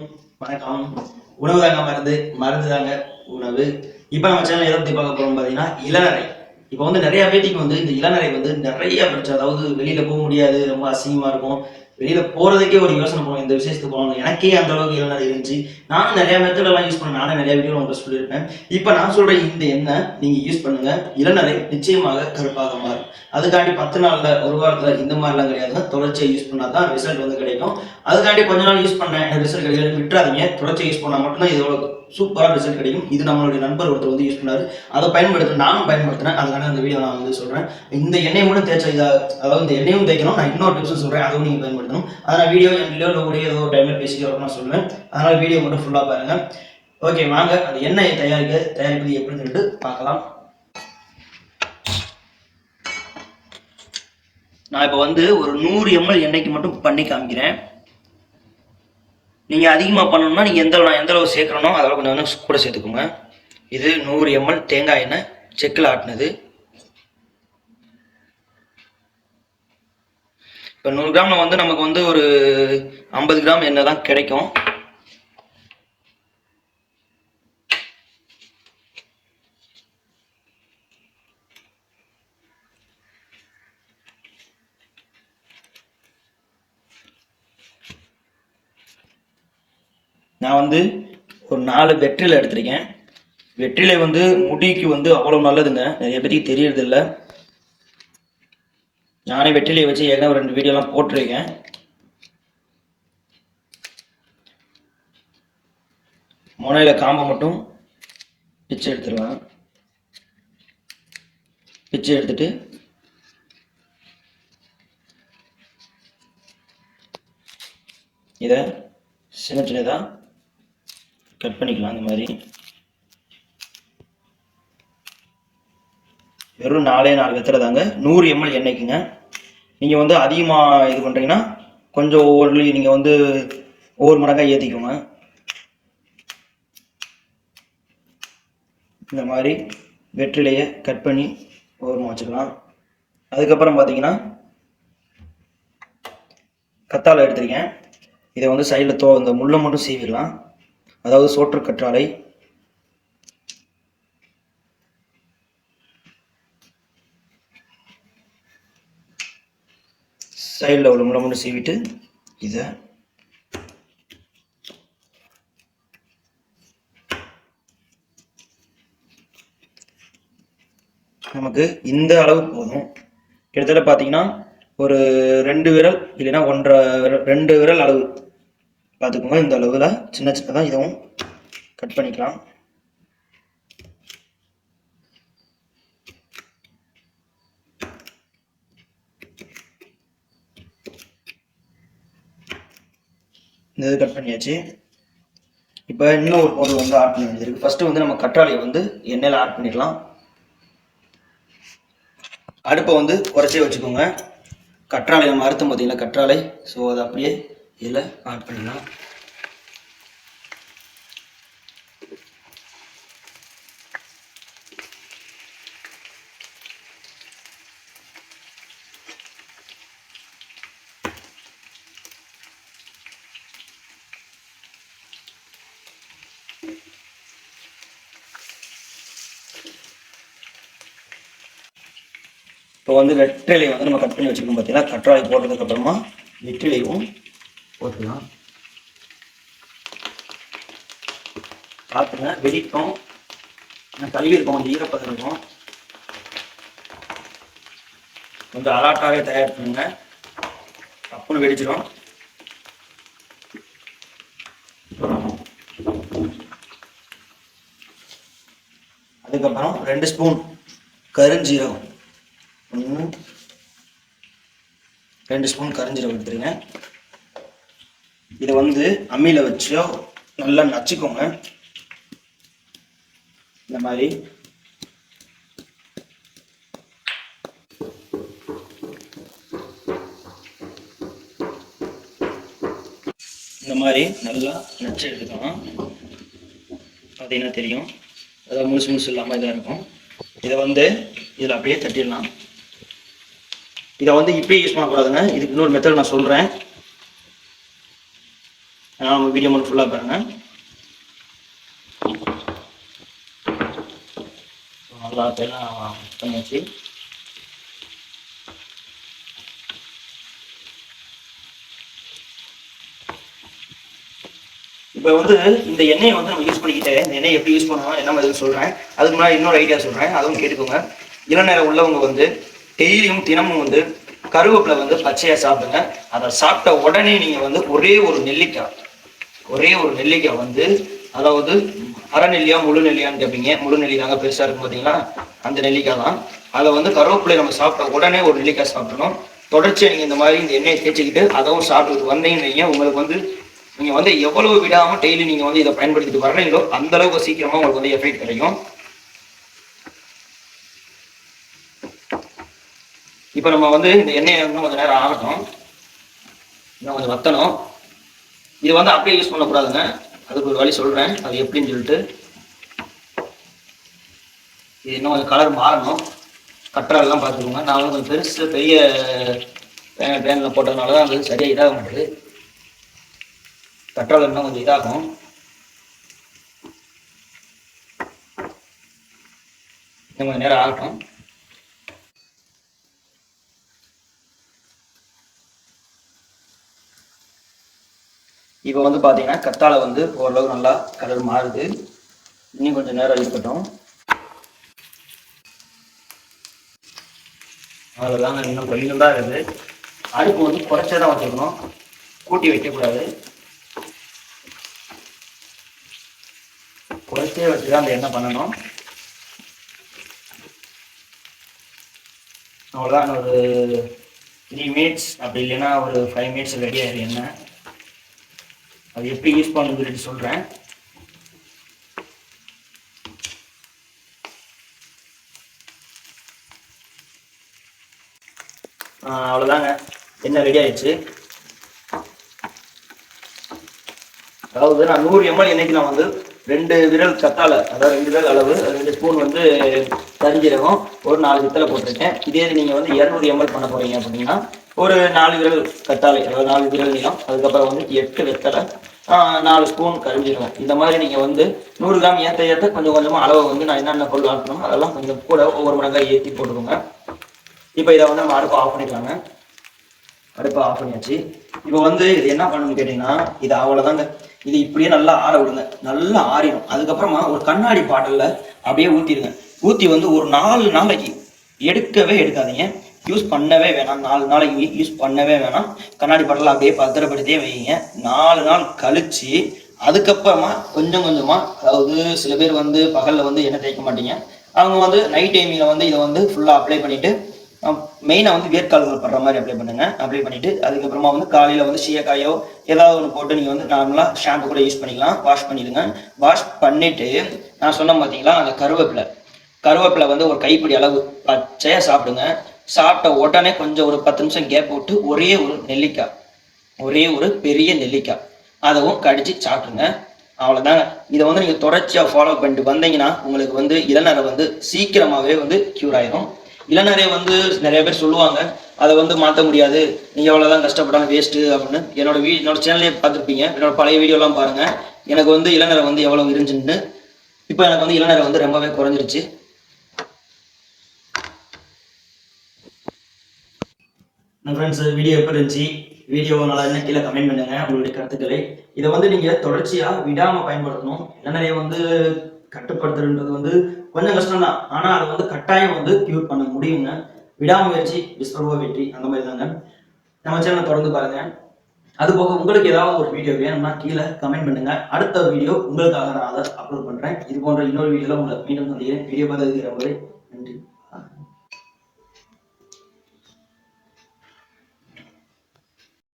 வணக்கம். உணவு தாங்க மருந்து மருந்து தாங்க உணவு. இப்போ நம்ம சேனல் எதை பற்றி பார்க்க போறோம் பார்த்தீங்கன்னா இளநரை. இப்போ வந்து நிறைய பேத்திக்கு வந்து இந்த இளநரை வந்து நிறைய பிரச்சனை அதாவது வெளியில போக முடியாது ரொம்ப அசிங்கமா இருக்கும். வெளியில போறதுக்கே ஒரு யோசனை போகணும் இந்த விஷயத்துக்கு போகணும் எனக்கே அந்த அளவுக்கு இளநரை இருந்துச்சு. நானும் நிறைய மெத்தட் எல்லாம் யூஸ் பண்ண நானும் நிறைய வீடியோ உங்களுக்கு சொல்லியிருப்பேன் இப்போ நான் சொல்ற இந்த எண்ணெய் நீங்க யூஸ் பண்ணுங்க. இளநரை நிச்சயமாக கருப்பாக மாறும். அதுக்காண்டி பத்து நாள்ல ஒரு வாரத்துல இந்த மாதிரிலாம் கிடையாது. தொடர்ச்சியை யூஸ் பண்ணா தான் ரிசல்ட் வந்து கிடைக்கும். அதுக்காண்டி கொஞ்ச நாள் யூஸ் பண்ணேன். ரிசல்ட் கிடைக்கல விட்டுறாதீங்க. தொடர்ச்சி யூஸ் பண்ணால் மட்டும்தான் இது சூப்பராக ரிசல்ட் கிடைக்கும். இது நம்மளுடைய நண்பர் ஒருத்தர் வந்து யூஸ் பண்ணார். அதை பயன்படுத்த நானும் பயன்படுத்தினேன் அதுக்கான அந்த வீடியோ நான் வந்து சொல்கிறேன் இந்த எண்ணெய் மட்டும் தேய்ச்ச இதாக அதாவது இந்த எண்ணெயும் தேய்க்கணும். நான் இன்னொரு டிப்ஸும் சொல்கிறேன் அதுவும் நீங்கள் பயன்படுத்தணும். அதனால் வீடியோ என் வீடியோவில் கூட ஏதோ ஒரு டைமில் பேசிக்கிறோம் நான் சொல்லுவேன். அதனால் வீடியோ மட்டும் ஃபுல்லாக பாருங்கள் ஓகே வாங்க. அந்த எண்ணெயை தயாரிக்க தயாரிப்பது எப்படின்னு சொல்லிட்டு பார்க்கலாம். நான் இப்போ வந்து ஒரு நூறு எம்எல் எண்ணெய்க்கு மட்டும் பண்ணி காமிக்கிறேன். நீங்கள் அதிகமாக பண்ணணும்னா நீங்கள் எந்த அளவு நான் எந்த அளவு சேர்க்குறனோ அதோட கொஞ்சம் கொஞ்சம் கூட சேர்த்துக்கோங்க. இது நூறு எம்எல் தேங்காய் எண்ணெய் செக்கில் ஆட்டினது. இப்போ நூறு கிராமில் வந்து நமக்கு வந்து ஒரு ஐம்பது கிராம் எண்ணெய் தான் கிடைக்கும். நான் வந்து ஒரு நாலு வெற்றிலை எடுத்திருக்கேன். வெற்றிலை வந்து முடிக்கு வந்து அவ்வளோ நல்லதுங்க. நிறைய பேருக்கு தெரியறதில்ல. நானே வெற்றிலையை வச்சு ஏற்கனவே ரெண்டு வீடியோலாம் போட்டிருக்கேன். முனையில் காம்பை மட்டும் பிச்சை எடுத்துடலாம் பிச்சை எடுத்துட்டு இதை சின்ன சின்னதாக கட் பண்ணிக்கலாம் இந்த மாதிரி. வெறும் நாலே நாலு வெத்தலை தாங்க. நூறு எம்எல் எண்ணெய்க்குங்க. நீங்கள் வந்து அதிகமாக இது பண்ணுறீங்கன்னா கொஞ்சம் ஒவ்வொரு நீங்கள் வந்து ஒவ்வொரு மடங்காக ஏற்றிக்கோங்க இந்த மாதிரி வெற்றிலையை கட் பண்ணி ஓரமாக வச்சுக்கலாம். அதுக்கப்புறம் பார்த்தீங்கன்னா கத்தாழை எடுத்துருக்கேன். இதை வந்து சைடில் தோ இந்த முள்ளை மட்டும் சீவிடலாம். அதாவது சோற்று கற்றாழை. சைடில் உள்ள முள்ளை மட்டும் சீவிட்டு இதை நமக்கு இந்த அளவு போதும். கிட்டத்தட்ட பார்த்தீங்கன்னா ஒரு ரெண்டு விரல் இல்லைன்னா ஒன்றரை விரல் ரெண்டு விரல் அளவு. பார்த்துக்கோங்க இந்த அளவில் சின்ன சின்னதாக இதுவும் கட் பண்ணிக்கலாம். இந்த இது கட் பண்ணியாச்சு. இப்போ இன்னும் ஒரு பொருள் வந்து ஆட் பண்ண வேண்டியது இருக்குது ஃபஸ்ட்டு வந்து நம்ம கற்றாழையை வந்து எண்ணெயில் ஆட் பண்ணிடலாம் அடுப்பை வந்து குறைச்சே வச்சுக்கோங்க. கற்றாழை நம்ம அறுத்தம் பார்த்தீங்களா கற்றாழை. ஸோ அதை அப்படியே இதில் ஆட் பண்ணிடலாம் இப்போ வந்து வெற்றிலையை வந்து நம்ம கட் பண்ணி வச்சுருக்கோம் பார்த்தீங்கன்னா கற்றாழை போட்டதுக்கு அப்புறமா வெற்றிலையும் போட்டுக்கலாம் பார்த்துங்க வெடிக்கும். ஏன்னா கழுவி இருக்கும் கொஞ்சம் ஈரப்பதம் இருக்கும். கொஞ்சம் அலாட்டாகவே தயார் பண்ணுங்க. தப்புன்னு வெடிச்சிடும் அதுக்கப்புறம் ரெண்டு ஸ்பூன் கருஞ்சீரகம். ஒன்று ரெண்டு ஸ்பூன் கருஞ்சீரகம் எடுத்துருங்க. இதை வந்து அம்மியில் வச்சோ நல்லா நச்சுக்கோங்க. இந்த மாதிரி. இந்த மாதிரி நல்லா நச்சு எடுத்துக்கலாம் பார்த்தீங்கன்னா தெரியும்? அதாவது முழுசு முழுசு இல்லாமல் இதாக இருக்கும். இதை வந்து இதில் அப்படியே தட்டிடலாம். இதை வந்து இப்பயே யூஸ் பண்ணக்கூடாதுங்க. இதுக்கு இன்னொரு மெத்தட் நான் சொல்கிறேன் நம்ம வீடியோ மட்டும் ஃபுல்லாக பாருங்க. நல்லா எல்லாம் பண்ணியாச்சு. இப்போ வந்து இந்த எண்ணெயை வந்து நம்ம யூஸ் பண்ணிக்கிட்டு இந்த எண்ணெய் எப்படி யூஸ் பண்ணணும் என்ன மாதிரி சொல்கிறேன் அதுக்கு முன்னாடி இன்னொரு ஐடியா சொல்கிறேன் அதுவும் கேட்டுக்கோங்க. இளநேரம் உள்ளவங்க வந்து டெய்லியும் தினமும் வந்து கருவேப்பிலை வந்து பச்சையாக சாப்பிடுங்க. அதை சாப்பிட்ட உடனே நீங்கள் வந்து ஒரே ஒரு நெல்லிக்காய் ஒரே ஒரு நெல்லிக்காய் வந்து அதாவது அரை நெல்லியா முழு நெல்லியான்னு கேட்பீங்க முழு நெல்லி தாங்க பெருசாக இருக்கும் பார்த்தீங்கன்னா அந்த நெல்லிக்காய் தான். அதை வந்து கருவேப்பிலை நம்ம சாப்பிட்ட உடனே ஒரு நெல்லிக்காய் சாப்பிடணும். தொடர்ச்சியாக நீங்கள் இந்த மாதிரி இந்த எண்ணெயை தேய்ச்சிக்கிட்டு அதவும் சாப்பிட்டு வந்தீங்கன்னு வைங்க, உங்களுக்கு வந்து நீங்கள் வந்து எவ்வளவு விடாமல் டெய்லி நீங்கள் வந்து இதை பயன்படுத்திட்டு வர்றீங்களோ அந்த அளவுக்கு சீக்கிரமாக உங்களுக்கு வந்து எஃபெக்ட் கிடைக்கும். இப்போ நம்ம வந்து இந்த எண்ணெயை இன்னும் கொஞ்சம் நேரம் ஆகட்டும் இன்னும் கொஞ்சம் வத்தணும். இது வந்து அப்படியே யூஸ் பண்ணக்கூடாதுங்க. அதுக்கு ஒரு வழி சொல்கிறேன் அது எப்படின்னு சொல்லிட்டு. இது இன்னும் கொஞ்சம் கலர் மாறணும். கட்டுறாலாம் பார்த்துக்கோங்க. நான் வந்து கொஞ்சம் பெருசு பெரிய பேனில் போட்டதுனால தான் அது சரியாக இதாக மாட்டேது கற்றாழை இன்னும் கொஞ்சம் இதாகும். இன்னும் கொஞ்சம் நேரம் ஆகட்டும். இப்போ வந்து பார்த்தீங்கன்னா கத்தாழை வந்து ஓரளவு நல்லா கலர் மாறுது. இன்னும் கொஞ்சம் நேரம் இருக்கட்டும் அவ்வளோதாங்க இன்னும் கொஞ்சம் தான் இருக்குது. அடுப்பு வந்து குறைச்சே தான் வச்சுக்கணும். கூட்டி வைக்கக்கூடாது குறைச்சே வச்சு தான் அந்த எண்ணெய் பண்ணணும். அவ்வளோதான் ஒரு த்ரீ மினிட்ஸ் அப்படி இல்லைன்னா ஒரு ஃபைவ் மினிட்ஸ் ரெடி ஆயிடும் எண்ணெய். அது எப்படி யூஸ் பண்ணணும்னு சொல்லிட்டு சொல்கிறேன் அவ்வளோதாங்க என்ன ரெடி ஆயிடுச்சு? அதாவது நான் நூறு எம்எல் என்னைக்கு நான் வந்து ரெண்டு விரல் கத்தாழை அதாவது ரெண்டு விரல் அளவு ரெண்டு ஸ்பூன் வந்து கரிஞ்சீரகம் ஒரு நாலு வித்தலை போட்டிருக்கேன். இதே நீங்கள் வந்து இரநூறு எம்எல் பண்ண போகிறீங்க அப்படின்னா ஒரு நாலு விரல் கத்தாழை அதாவது நாலு விரல் நீளம். அதுக்கப்புறம் வந்து எட்டு வெத்தலை நாலு ஸ்பூன் கரிஞ்சீரகம் இந்த மாதிரி நீங்கள் வந்து நூறு கிராம் ஏற்ற ஏற்ற கொஞ்சம் கொஞ்சமாக அளவை வந்து நான் என்னென்ன பொருள் ஆட்டணும் அதெல்லாம் கொஞ்சம் கூட ஒவ்வொரு மடங்காக ஏற்றி போட்டுக்கோங்க. இப்போ இதை வந்து நம்ம அடுப்பு ஆஃப் பண்ணிக்கலாங்க. அடுப்பை ஆஃப் பண்ணியாச்சு. இப்போ வந்து இது என்ன பண்ணணும்னு கேட்டிங்கன்னா இது அவ்வளோதாங்க இது இப்படியே நல்லா ஆற விடுங்க. நல்லா ஆறிடும். அதுக்கப்புறமா ஒரு கண்ணாடி பாட்டிலில் அப்படியே ஊற்றிடுங்க ஊற்றி வந்து ஒரு நாலு நாளைக்கு எடுக்கவே எடுக்காதீங்க. யூஸ் பண்ணவே வேணாம். நாலு நாளைக்கு யூஸ் பண்ணவே வேணாம். கண்ணாடி படலாம் அப்படியே பத்திரப்படுத்தியே வைங்க. நாலு நாள் கழிச்சு அதுக்கப்புறமா கொஞ்சம் கொஞ்சமாக அதாவது சில பேர் வந்து பகலில் வந்து எண்ணெய் தேய்க்க மாட்டீங்க. அவங்க வந்து நைட் டைமிங்கில் வந்து இதை வந்து ஃபுல்லாக அப்ளை பண்ணிவிட்டு மெயினாக வந்து வேர்க்கால்கள் படுற மாதிரி அப்ளை பண்ணுங்க. அப்ளை பண்ணிட்டு அதுக்கப்புறமா வந்து காலையில் வந்து சீயக்காயோ ஏதாவது ஒன்று போட்டு நீங்கள் வந்து நார்மலாக ஷாம்பு கூட யூஸ் பண்ணிக்கலாம். வாஷ் பண்ணிடுங்க. வாஷ் பண்ணிட்டு நான் சொன்னேன் பார்த்தீங்களா அந்த கருவேப்பிலை. கருவேப்பிலை வந்து ஒரு கைப்பிடி அளவு பச்சையாக சாப்பிடுங்க. சாப்பிட்ட உடனே கொஞ்சம் ஒரு பத்து நிமிஷம் கேப் விட்டு ஒரே ஒரு நெல்லிக்காய் ஒரே ஒரு பெரிய நெல்லிக்காய். அதவும் கடிச்சு சாப்பிடுங்க அவ்வளோதாங்க இதை வந்து நீங்கள் தொடர்ச்சியாக ஃபாலோ பண்ணிட்டு வந்தீங்கன்னா உங்களுக்கு வந்து இளநரை வந்து சீக்கிரமாகவே வந்து க்யூர் ஆயிரும். இளநரை வந்து நிறைய பேர் சொல்லுவாங்க அதை வந்து மாற்ற முடியாது. நீங்கள் எவ்வளோதான் கஷ்டப்படாமல் வேஸ்ட்டு அப்படின்னு. என்னோட வீ என்னோட சேனலே பார்த்துருப்பீங்க. என்னோட பழைய வீடியோலாம் பாருங்கள் எனக்கு வந்து இளநரை வந்து எவ்வளோ இருந்துச்சுன்னு. இப்போ எனக்கு வந்து இளநரை வந்து ரொம்பவே குறைஞ்சிருச்சு. ஃப்ரெண்ட்ஸ் வீடியோ எப்படி இருந்துச்சு? வீடியோ நல்லா இருந்தா கீழே கமெண்ட் பண்ணுங்க உங்களுடைய கருத்துக்களை. இதை வந்து நீங்க தொடர்ச்சியா விடாம பயன்படுத்தணும். இளநரையை வந்து கட்டுப்படுத்துறதுன்றது வந்து கொஞ்சம் கஷ்டம் தான் ஆனா அதை வந்து கட்டாயம் வந்து கியூர் பண்ண முடியுங்க விடாமுயற்சி விஸ்வரூப வெற்றி அந்த மாதிரி தாங்க. நம்ம சேனலை தொடர்ந்து பாருங்க. அது போக உங்களுக்கு ஏதாவது ஒரு வீடியோ வேணும்னா கீழே கமெண்ட் பண்ணுங்க. அடுத்த வீடியோ உங்களுக்காக நான் அதை அப்லோட் பண்றேன். இது போன்ற இன்னொரு வீடியோல உங்களை மீண்டும் சந்திக்கிறேன். வீடியோ பார்த்ததுக்கு ரொம்பவே நன்றி.